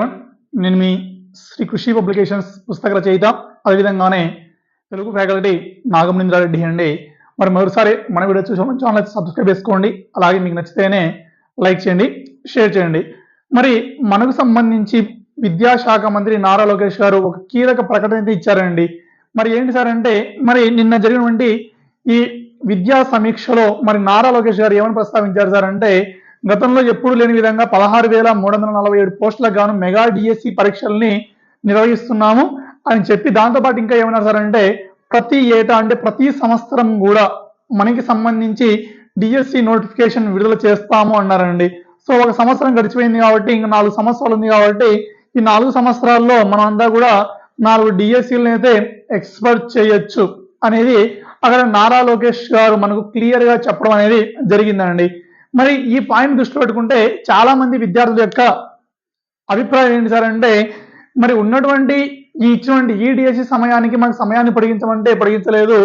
Everyone నేను మీ శ్రీ కృషి publications పుస్తక రచయిత అదేవిధంగానే తెలుగు ఫ్యాకల్టీ నాగమనింద్రారెడ్డి అండి. మరి మరోసారి మన వీడియో చూసి ఛానల్ సబ్స్క్రైబ్ చేసుకోండి. అలాగే మీకు నచ్చితేనే లైక్ చేయండి షేర్ చేయండి. మరి మనకు సంబంధించి విద్యాశాఖ మంత్రి నారా లోకేష్ గారు ఒక కీలక ప్రకటన అయితే ఇచ్చారండి. మరి ఏంటి సార్ అంటే మరి నిన్న జరిగినటువంటి ఈ విద్యా సమీక్షలో మరి నారా లోకేష్ గారు ఏమని ప్రస్తావించారు సార్ అంటే గతంలో ఎప్పుడు లేని విధంగా పదహారు వేల మూడు వందల నలభై ఏడు పోస్టులకు గాను మెగా డిఎస్సి పరీక్షల్ని నిర్వహిస్తున్నాము అని చెప్పి దాంతోపాటు ఇంకా ఏమన్నారు సార్ అంటే ప్రతి ఏటా అంటే ప్రతి సంవత్సరం కూడా మనకి సంబంధించి డిఎస్సి నోటిఫికేషన్ విడుదల చేస్తాము అన్నారండి. సో ఒక సంవత్సరం గడిచిపోయింది కాబట్టి ఇంకా నాలుగు సంవత్సరాలు ఉంది కాబట్టి ఈ నాలుగు సంవత్సరాల్లో మనం అంతా కూడా నాలుగు డిఎస్సీలను అయితే ఎక్స్పర్ట్ చేయొచ్చు అనేది అక్కడ నారా లోకేష్ గారు మనకు క్లియర్గా చెప్పడం అనేది జరిగిందండి. మరి ఈ పాయింట్ దృష్టిలో పెట్టుకుంటే చాలా మంది విద్యార్థుల యొక్క అభిప్రాయం ఏంటి సార్ అంటే మరి ఉన్నటువంటి ఈ ఇచ్చినటువంటి ఈ డిఎస్సి సమయానికి మనకు సమయాన్ని పొడిగించమంటే పొడిగించలేదు.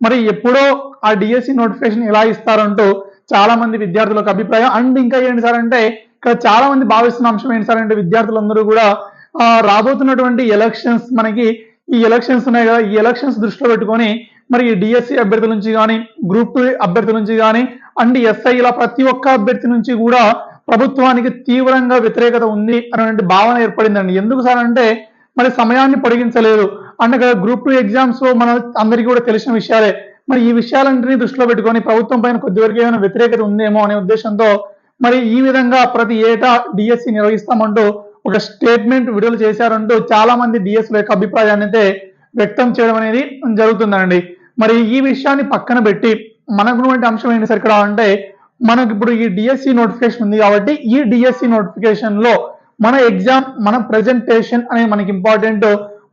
మరి ఎప్పుడో ఆ డిఎస్సి నోటిఫికేషన్ ఎలా ఇస్తారంటూ చాలా మంది విద్యార్థులకు అభిప్రాయం. అండ్ ఇంకా ఏంటి సార్ అంటే ఇక్కడ చాలా మంది భావిస్తున్న అంశం ఏంటి సార్ అంటే విద్యార్థులందరూ కూడా రాబోతున్నటువంటి ఎలక్షన్స్ మనకి ఈ ఎలక్షన్స్ ఉన్నాయి కదా ఈ ఎలక్షన్స్ దృష్టిలో పెట్టుకొని మరి ఈ డిఎస్సి అభ్యర్థుల నుంచి కానీ గ్రూప్ అభ్యర్థుల నుంచి కానీ అండ్ ఎస్ఐ ఇలా ప్రతి ఒక్క అభ్యర్థి నుంచి కూడా ప్రభుత్వానికి తీవ్రంగా వ్యతిరేకత ఉంది అనేటువంటి భావన ఏర్పడిందండి. ఎందుకు సార్ అంటే మరి సమయాన్ని పొడిగించలేదు. అండ్ కదా గ్రూప్ టూ ఎగ్జామ్స్ మన అందరికీ కూడా తెలిసిన విషయాలే. మరి ఈ విషయాలన్నింటినీ దృష్టిలో పెట్టుకొని ప్రభుత్వం పైన కొద్దివరకు ఏమైనా వ్యతిరేకత ఉందేమో అనే ఉద్దేశంతో మరి ఈ విధంగా ప్రతి ఏటా డిఎస్సి నిర్వహిస్తామంటూ ఒక స్టేట్మెంట్ విడుదల చేశారంటూ చాలా మంది డిఎస్ల యొక్క అభిప్రాయాన్ని అయితే వ్యక్తం చేయడం అనేది జరుగుతుందండి. మరి ఈ విషయాన్ని పక్కన పెట్టి మనకున్నటువంటి అంశం ఏంటి సార్ ఇక్కడ అంటే మనకి ఇప్పుడు ఈ డిఎస్సి నోటిఫికేషన్ ఉంది కాబట్టి ఈ డిఎస్సి నోటిఫికేషన్లో మన ఎగ్జామ్ మన ప్రెజెంటేషన్ అనేది మనకి ఇంపార్టెంట్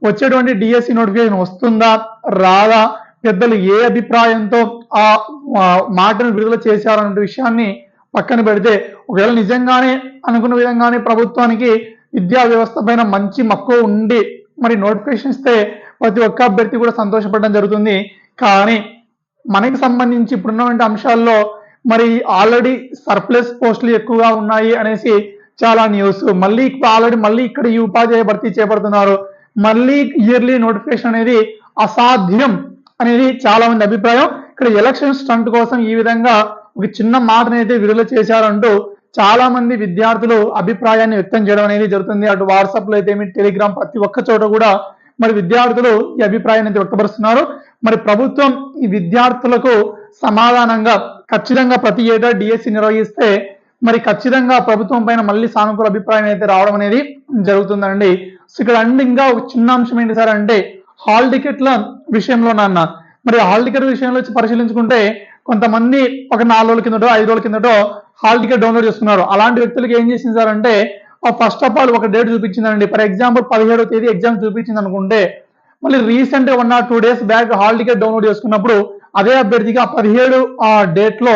వచ్చేటువంటి డిఎస్సి నోటిఫికేషన్ వస్తుందా? రాదా? పెద్దలు ఏ అభిప్రాయంతో ఆ ఆ మాటను విడుదల చేశారనే విషయాన్ని పక్కన పెడితే ఒకవేళ నిజంగానే అనుకున్న విధంగానే ప్రభుత్వానికి విద్యా వ్యవస్థ పైన మంచి మక్కువ ఉండి మరి నోటిఫికేషన్ ఇస్తే ప్రతి ఒక్క అభ్యర్థి కూడా సంతోషపడడం జరుగుతుంది. కానీ మనకి సంబంధించి ఇప్పుడున్నటువంటి అంశాల్లో మరి ఆల్రెడీ సర్ప్లస్ పోస్టులు ఎక్కువగా ఉన్నాయి అనేసి చాలా న్యూస్ మళ్ళీ ఆల్రెడీ మళ్ళీ ఇక్కడ ఈ ఉపాధ్యాయ భర్తీ చేపడుతున్నారు. మళ్ళీ ఇయర్లీ నోటిఫికేషన్ అనేది అసాధ్యం అనేది చాలా మంది అభిప్రాయం. ఇక్కడ ఎలక్షన్ స్టంట్ కోసం ఈ విధంగా ఒక చిన్న మాటనైతే అయితే విడుదల చేశారంటూ చాలా మంది విద్యార్థులు అభిప్రాయాన్ని వ్యక్తం చేయడం అనేది జరుగుతుంది. అటు వాట్సాప్లో అయితే టెలిగ్రామ్ ప్రతి ఒక్క చోట కూడా మరి విద్యార్థులు ఈ అభిప్రాయాన్ని అయితే వ్యక్తపరుస్తున్నారు. మరి ప్రభుత్వం ఈ విద్యార్థులకు సమాధానంగా ఖచ్చితంగా ప్రతి ఏటా డిఎస్సి నిర్వహిస్తే మరి ఖచ్చితంగా ప్రభుత్వం పైన మళ్ళీ సానుకూల అభిప్రాయం అయితే రావడం అనేది జరుగుతుందండి. సో ఇక్కడ అండ్ ఇంకా ఒక చిన్న అంశం ఏంటి సార్ అంటే హాల్ టికెట్ల విషయంలో నాన్న. మరి హాల్ టికెట్ విషయంలో వచ్చి పరిశీలించుకుంటే కొంతమంది ఒక నాలుగు రోజుల కిందటో ఐదు రోజుల కిందటో హాల్ టికెట్ డౌన్లోడ్ చేసుకున్నారు. అలాంటి వ్యక్తులకు ఏం చేసింది సార్ అంటే ఫస్ట్ ఆఫ్ ఆల్ ఒక డేట్ చూపించిందండి. ఫర్ ఎగ్జాంపుల్ పదిహేడో తేదీ ఎగ్జామ్ చూపించింది అనుకుంటే మళ్ళీ రీసెంట్గా ఉన్న two days back hall ticket download చేసుకున్నప్పుడు అదే అభ్యర్థిగా పదిహేడు ఆ డేట్లో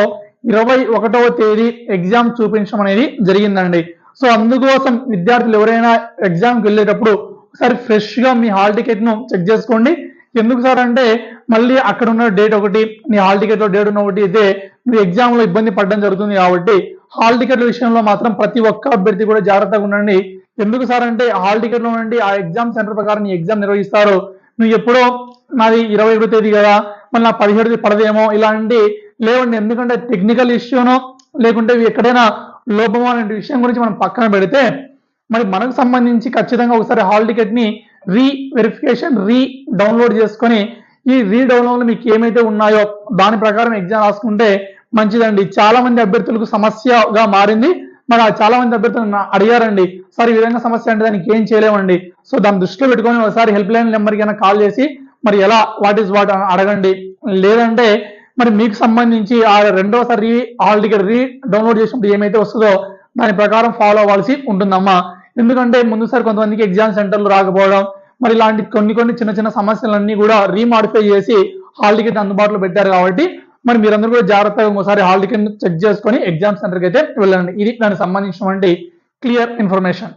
ఇరవై ఒకటవ తేదీ ఎగ్జామ్ చూపించడం అనేది జరిగిందండి. సో అందుకోసం విద్యార్థులు ఎవరైనా ఎగ్జామ్కి వెళ్ళేటప్పుడు ఒకసారి ఫ్రెష్గా మీ హాల్ టికెట్ను చెక్ చేసుకోండి. ఎందుకు సార్ అంటే మళ్ళీ అక్కడ ఉన్న డేట్ ఒకటి నీ హాల్ టికెట్లో డేట్ ఉన్న ఒకటి అయితే నువ్వు ఎగ్జామ్లో ఇబ్బంది పడడం జరుగుతుంది కాబట్టి హాల్ టికెట్ల విషయంలో మాత్రం ప్రతి ఒక్క అభ్యర్థి కూడా జాగ్రత్తగా ఉండండి. ఎందుకు సార్ అంటే హాల్ టికెట్లో నుండి ఆ ఎగ్జామ్ సెంటర్ ప్రకారం నీ ఎగ్జామ్ నిర్వహిస్తారు. నువ్వు ఎప్పుడో నాది ఇరవై ఏడో తేదీ కదా మళ్ళీ నా పదిహేడు పడదేమో ఇలాంటి లేవండి. ఎందుకంటే టెక్నికల్ ఇష్యూనో లేకుంటే ఎక్కడైనా లోపమో అనే విషయం గురించి మనం పక్కన పెడితే మరి మనకు సంబంధించి ఖచ్చితంగా ఒకసారి హాల్ టికెట్ని రీ వెరిఫికేషన్ రీ డౌన్లోడ్ చేసుకొని ఈ రీ డౌన్లోడ్ మీకు ఏమైతే ఉన్నాయో దాని ప్రకారం ఎగ్జామ్ రాసుకుంటే మంచిదండి. చాలా మంది అభ్యర్థులకు సమస్యగా మారింది. మరి చాలా మంది అభ్యర్థులు అడిగారండి సార్ ఈ విధంగా సమస్య అంటే దానికి ఏం చేయలేమండి. సో దాన్ని దృష్టిలో పెట్టుకొని ఒకసారి హెల్ప్ లైన్ నెంబర్కి అయినా కాల్ చేసి మరి ఎలా వాట్ ఈస్ వాట్ అడగండి. లేదంటే మరి మీకు సంబంధించి ఆ రెండోసారి re hall ticket re download చేసినప్పుడు ఏమైతే వస్తుందో దాని ప్రకారం ఫాలో అవ్వాల్సి ఉంటుందమ్మా. ఎందుకంటే ముందుసారి కొంతమందికి ఎగ్జామ్ సెంటర్లు రాకపోవడం మరి ఇలాంటి కొన్ని కొన్ని చిన్న చిన్న సమస్యలన్నీ కూడా రీమాడిఫై చేసి హాల్ టికెట్ అందుబాటులో పెట్టారు కాబట్టి మరి మీరందరూ కూడా జాగ్రత్తగా ఒకసారి హాల్ టికెట్ చెక్ చేసుకొని ఎగ్జామ్ సెంటర్కి అయితే వెళ్ళండి. ఇది దానికి సంబంధించినటువంటి క్లియర్ ఇన్ఫర్మేషన్